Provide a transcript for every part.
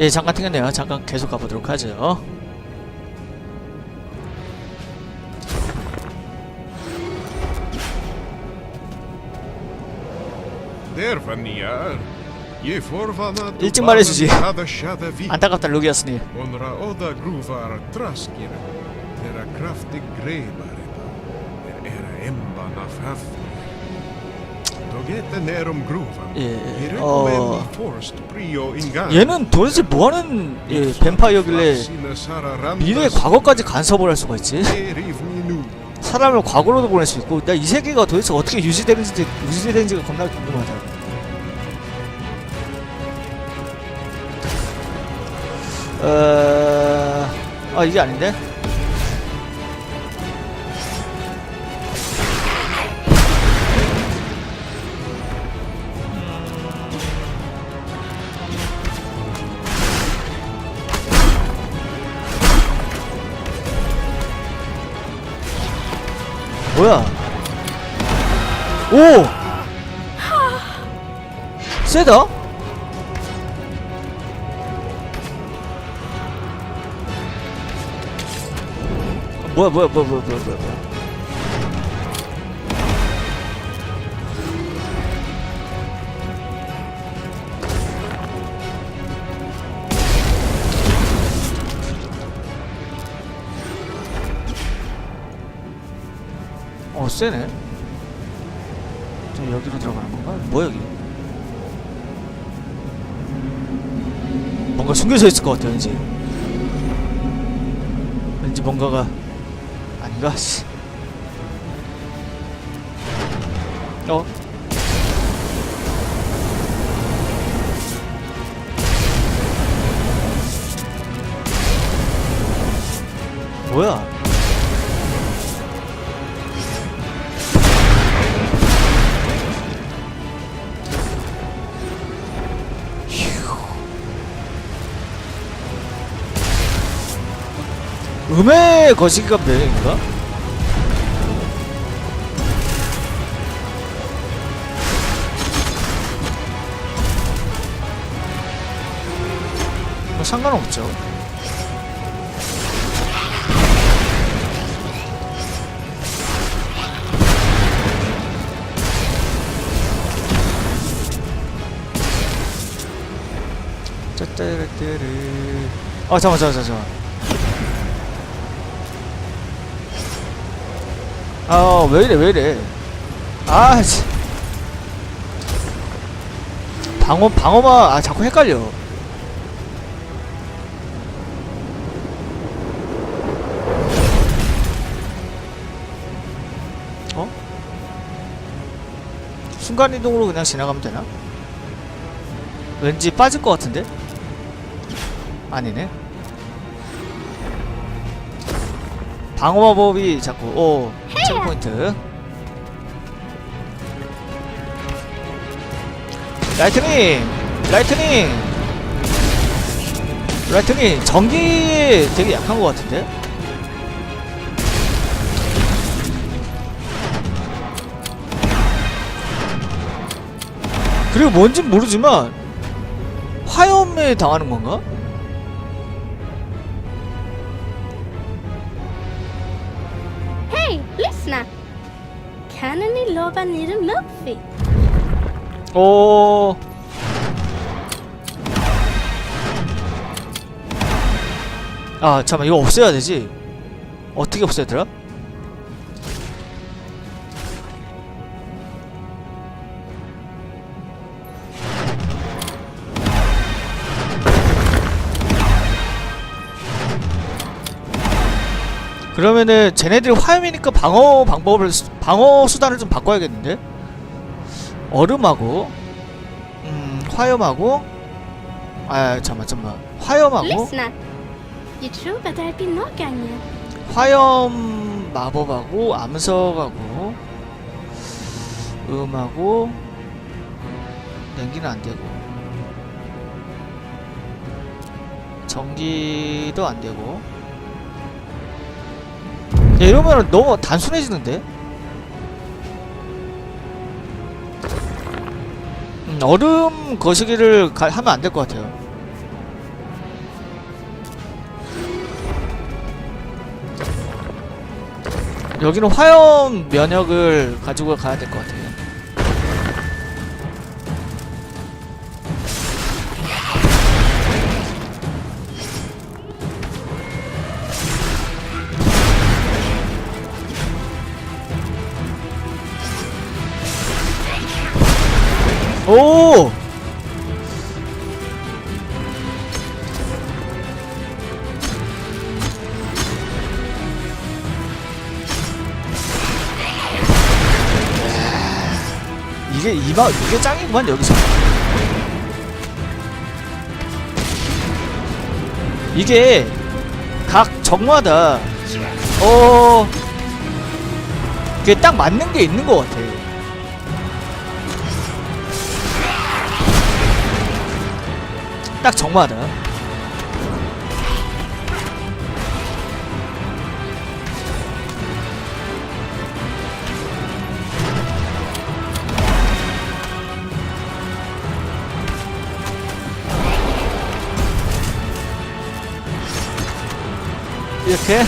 예, 잠깐 튕겼네요. 잠깐 계속 가보도록 하죠. Forvana 일찍 말해주지. 안타깝다, 루기아스님. 예, 어. 얘는 도대체 뭐하는 예, 뱀파이어길래 미래의 과거까지 간섭을 할 수가 있지? 사람을 과거로도 보낼 수 있고, 나 이 세계가 도대체 어떻게 유지되는지 유지되는지가 겁나 궁금하다. 어, 아 이게 아닌데? 뭐야? 오! 세다? 뭐야 뭐야 뭐야 뭐야 뭐야 뭐야 어 세네 저 여기로 들어가는 건가? 뭐야 여기 뭔가 숨겨져 있을 것 같아 왠지 왠지 뭔가가 아닌가? 씨. 어? 뭐야? 음의 거시기가 배경인가? 뭐 상관없죠. 짜짜르르르. 아 잠깐 잠깐 잠깐. 아, 왜 이래, 왜 이래. 아, 씨. 방어, 방어마, 아, 자꾸 헷갈려. 어? 순간이동으로 그냥 지나가면 되나? 왠지 빠질 것 같은데? 아니네. 방어 마법이 자꾸 오 체크 포인트. 라이트닝 라이트닝. 라이트닝 전기에 되게 약한 것 같은데? 그리고 뭔진 모르지만 화염에 당하는 건가? Kan ni lova Niro Murphy? 오. 아, 잠깐만, 이거 없애야 되지? 어떻게 없애야 되더라? 그러면은 쟤네들이 화염이니까 방어 방법을 수- 방어 수단을 좀 바꿔야겠는데? 얼음하고 음 화염하고 아 잠만 잠만. 화염하고. 화염 마법하고 암석하고 음하고 냉기는 안 되고. 전기도 안 되고. 야, 이러면 너무 단순해지는데? 음, 얼음 거시기를 가, 하면 안 될 것 같아요 여기는 화염 면역을 가지고 가야 될 것 같아요 오! 이게 이마 이게 짱이구만 여기서. 이게 각 적마다. 어. 그게 딱 맞는 게 있는 것 같아 딱 적마다 이렇게.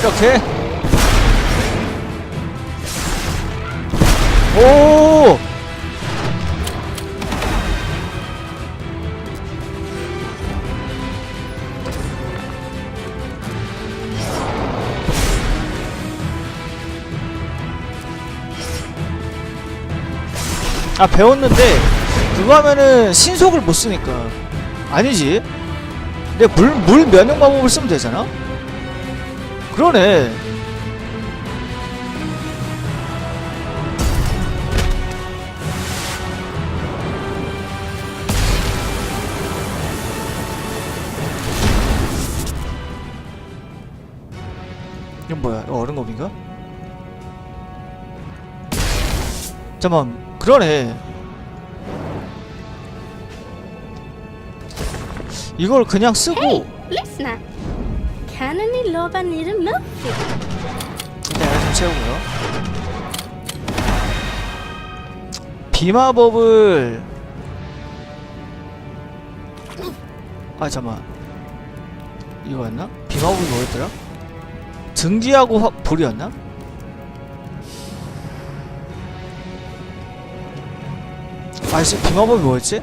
이렇게 오! 아 배웠는데 그거 하면은 신속을 못 쓰니까. 아니지. 내 물물 면역 마법을 쓰면 되잖아? 그러네 이건 뭐야 이거 얼음검인가? 잠깐만 그러네 이걸 그냥 쓰고? 내가 좀 채우고요 비마법을 아 잠만 이거였나? 비마법이 뭐였더라? 등기하고 화, 불이었나? 아씨 비마법이 뭐였지?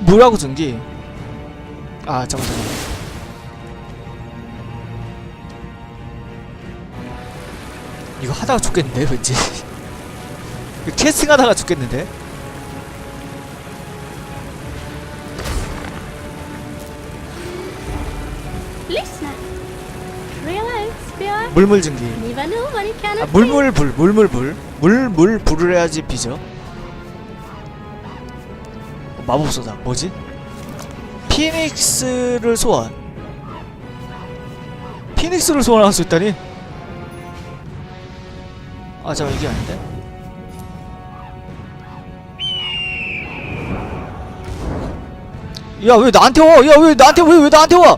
물하고 등기 아 잠깐 잠깐 이거 하다가 죽겠는데 왠지 이거 캐스팅 하다가 죽겠는데 물물 증기 아 och 물물 불 물물 불 물물 불을 해야지 비죠 어, 마법소다 뭐지? 피닉스를 소환 피닉스를 소환할 수 있다니? 아 잠깐 이게 아닌데? 야 왜 나한테 와? 야 왜 나한테 왜 왜 나한테 와?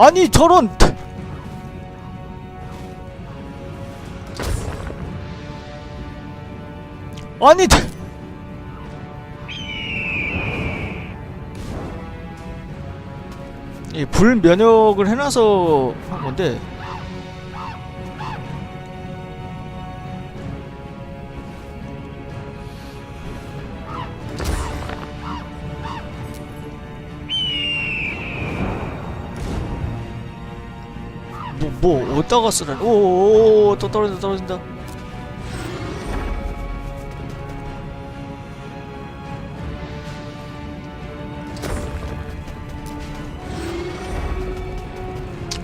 아니 저런. 아니 이 불면역을 해놔서 한 건데 뭐, 뭐, 어디다가 쓰라니? 오오오, 또 떨어진다, 떨어진다.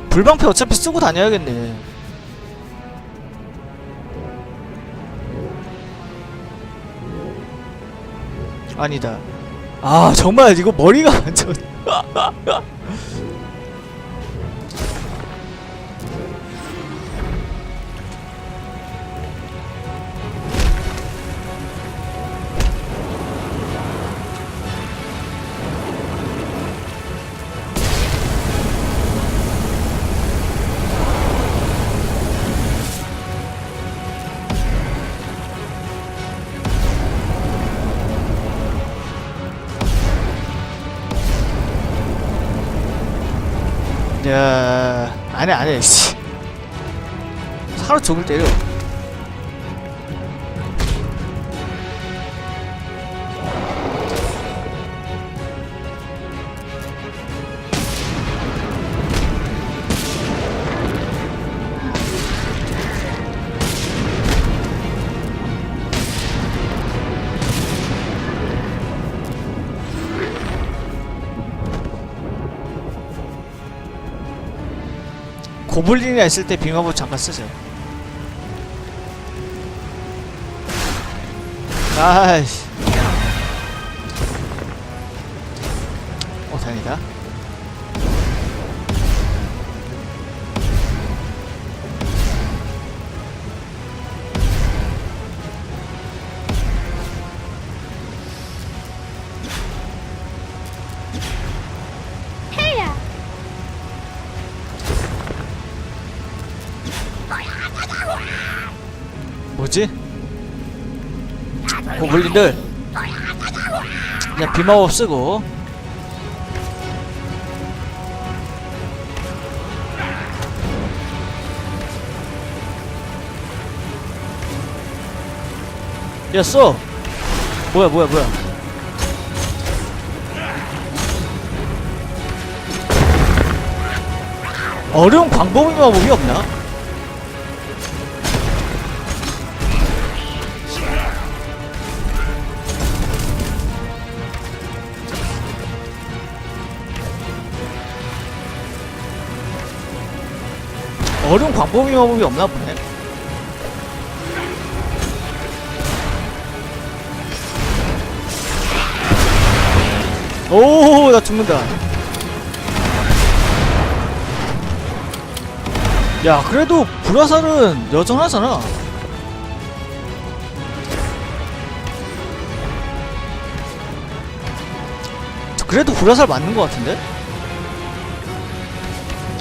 불방패 어차피 쓰고 다녀야겠네. 아니다. 아, 정말 이거 머리가 완전. 야 안해 씨. 하루 종일 때려 고블린이나 있을 때 빙하보 잠깐 쓰죠 아이씨 뭐지? 고블린들 그냥 비마법 쓰고 야 써! 뭐야 뭐야 뭐야 어려운 광범위 마법이 없나? 어려운 광범위 마법이 없나 보네. 오, 나 죽는다. 야, 그래도 불화살은 여전하잖아. 그래도 불화살 맞는 것 같은데?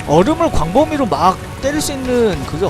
얼음을 광범위로 막 때릴 수 있는 그게